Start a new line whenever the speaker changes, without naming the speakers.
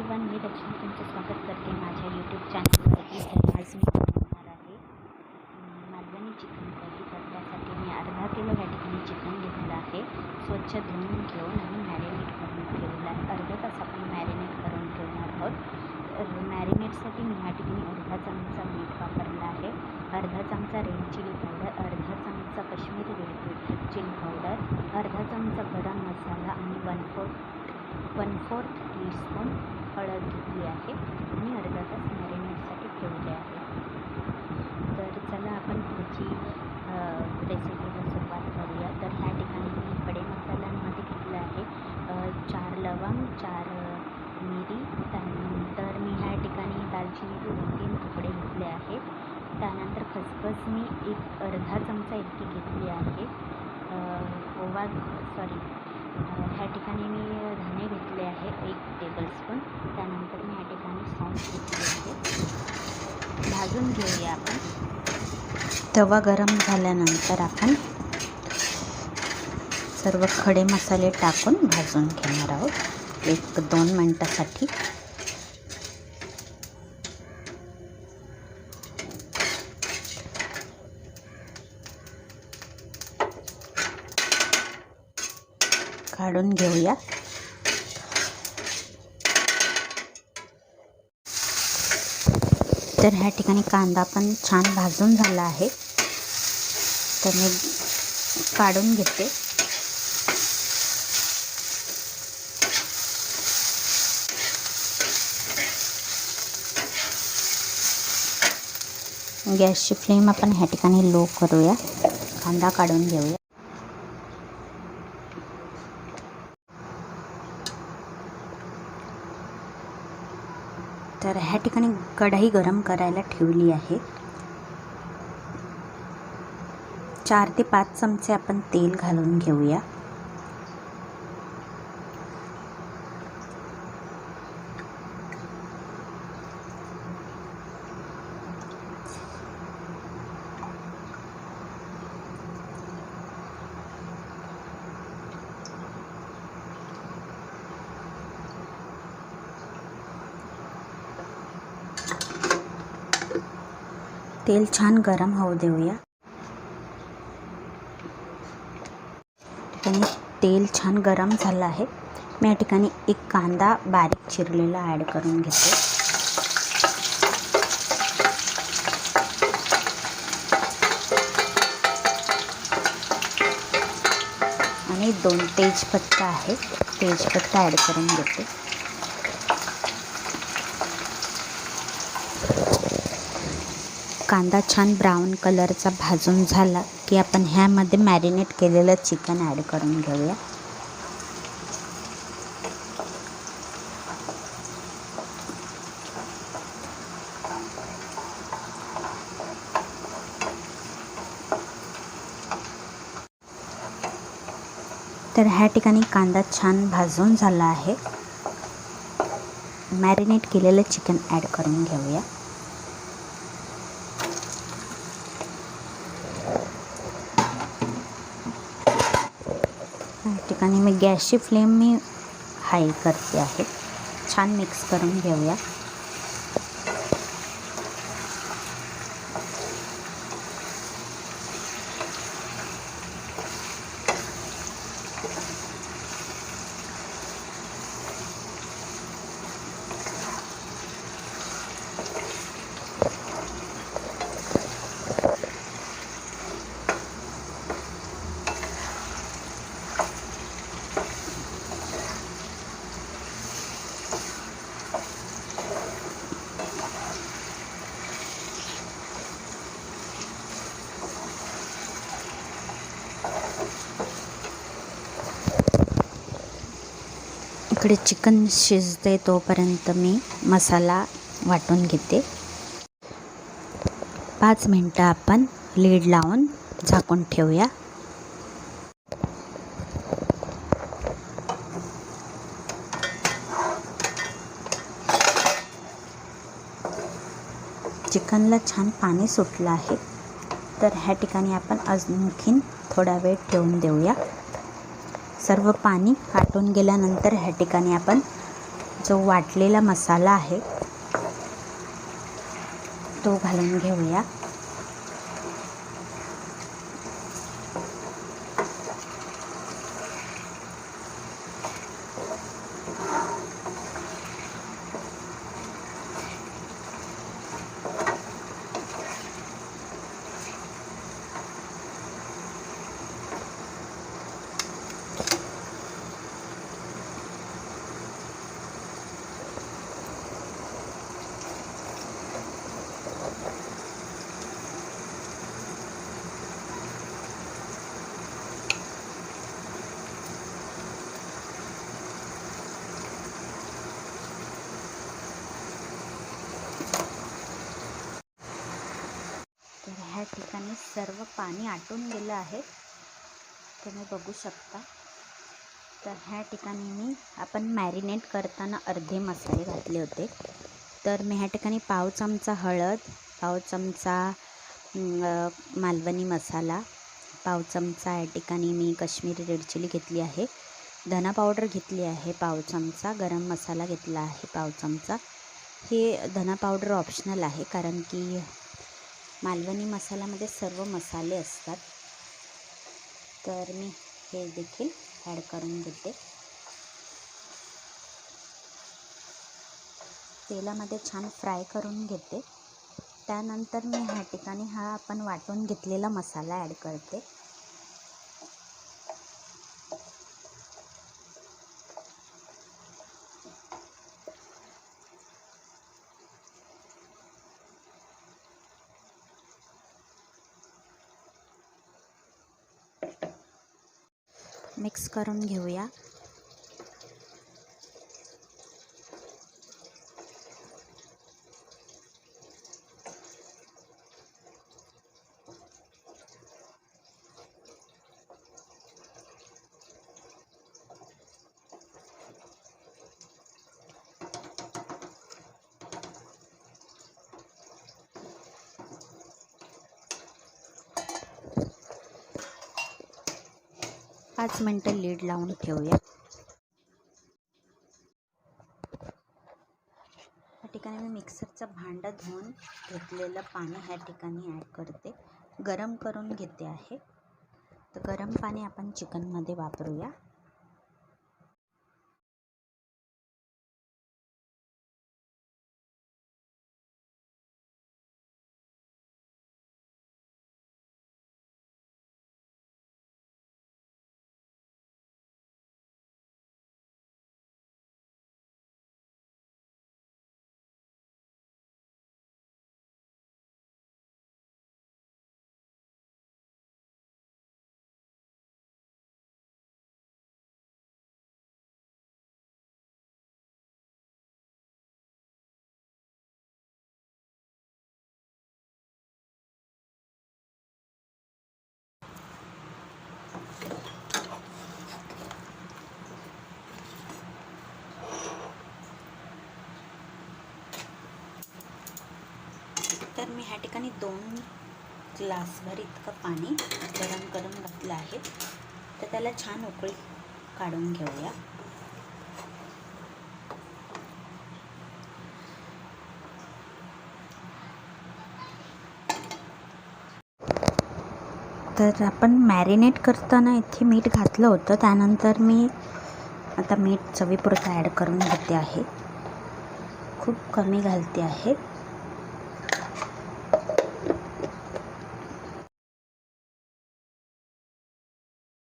Everyone मी रचना तुमचं स्वागत करते माझ्या यूट्यूब चॅनलवरती तर आज मी बनवणार आहे मालवणी चिकन करी करण्यासाठी मी अर्धा किलो या ठिकाणी चिकन घेतलेलं आहे. स्वच्छ धुवून घेऊन आणि मॅरिनेट करून ठेवलं आहे. अर्धा तास आपण मॅरिनेट करून ठेवणार आहोत. तर मॅरिनेटसाठी मी या ठिकाणी अर्धा चमचा मीठ वापरला आहे. अर्धा चमचा रेड चिली पावडर अर्धा चमचा काश्मीरी रेड चिली पावडर अर्धा चमचा गरम मसाला आणि one fourth one fourth teaspoon हळद घेतली आहे. आणि अर्धा तास मॅरिनेटसाठी ठेवले आहे. तर चला आपण पुढची रेसिपीला सुरुवात करूया. तर ह्या ठिकाणी मी खडे मसाल्यांमध्ये घेतलं आहे. चार लवंग चार मिरी त्यानंतर मी ह्या ठिकाणी दालचिनीचे दोन तीन तुकडे घेतले आहेत. त्यानंतर खसखस मी एक अर्धा चमचा इतकी घेतली आहे. ओवा सॉरी ह्या ठिकाणी मी धणे घेतले आहे एक टेबलस्पून त्यानंतर मी ह्या ठिकाणी सॉस घेतले आहे. भाजून घेऊया आपण. तवा गरम झाल्यानंतर आपण सर्व खडे मसाले टाकून भाजून घेणार आहोत. एक दोन मिनटासाठी. काढून घेऊया. तर ह्या ठिकाणी कांदा पण छान भाजून आहे. तर मी काढून घेते. गॅसची फ्लेम आपण ह्या ठिकाणी लो करूया. कांदा काढून घेऊया. तर ह्या ठिकाणी कढई गरम करायला ठेवली आहे. चार ते पाच चमचे आपण तेल घालून घेऊया. तेल छान गरम होऊ देऊया. आणि तेल छान गरम झालं आहे. मी या ठिकाणी एक कांदा बारीक चिरलेला ॲड करून घेते. आणि दोन तेजपत्ता आहे तेजपत्ता ॲड करून घेते. कांदा छान ब्राऊन कलरचा भाजून झाला की आपण ह्यामध्ये मॅरिनेट केलेलं चिकन ॲड करून घेऊया. तर ह्या ठिकाणी कांदा छान भाजून झाला आहे. मॅरिनेट केलेलं चिकन ॲड करून घेऊया या ठिकाणी मी गॅसची फ्लेम मी हाय करते आहे. छान मिक्स करून घेऊया. इकडे चिकन शिजते तोपर्यंत मी मसाला वाटून घेते. पाच मिनटं आपण लीड लावून झाकून ठेवूया. चिकनला छान पाणी सुटलं आहे. तर ह्या ठिकाणी आपण आणखीन थोडा वेळ ठेवून देऊया. सर्व पाणी आटून गेल्यानंतर ह्या ठिकाणी आपण जो वाटलेला मसाला आहे तो घालून घेऊया तर ह्या ठिकाणी सर्व पाणी आटून गेलं आहे. तुम्ही बघू शकता. तर ह्या ठिकाणी मी आपण मॅरिनेट करताना अर्धे मसाले घातले होते. तर मी ह्या ठिकाणी पाव चमचा हळद पाव चमचा मालवणी मसाला पाव चमचा या ठिकाणी मी कश्मीरी रेड चिली घेतली आहे. धना पावडर घेतली आहे पाव चमचा गरम मसाला घेतला आहे पाव चमचा. हे धना पावडर ऑप्शनल आहे कारण की मालवणी मसाल्यामध्ये सर्व मसाले असतात. तर मी हे देखील ॲड करून घेते. तेलामध्ये छान फ्राय करून घेते. त्यानंतर मी ह्या ठिकाणी हा आपण वाटून घेतलेला मसाला ॲड करते. मिक्स करून घेऊया. पाच मिनटं लीड लावून ठेवूया. या ठिकाणी मी मिक्सरचं भांडं धुवून घेतलेलं पाणी ह्या ठिकाणी ॲड करते. गरम करून घेते आहे. तर गरम पाणी आपण चिकनमध्ये वापरूया तर मी ह्या ठिकाणी दोन ग्लासभर इतकं पाणी गरम गरम घातलं आहे. तर त्याला छान उकळी काढून घेऊया. तर आपण मॅरिनेट करताना इथे मीठ घातलं होतं. त्यानंतर मी आता मीठ चवीपुरतं ॲड करून घेते आहे. खूप कमी घालते आहे.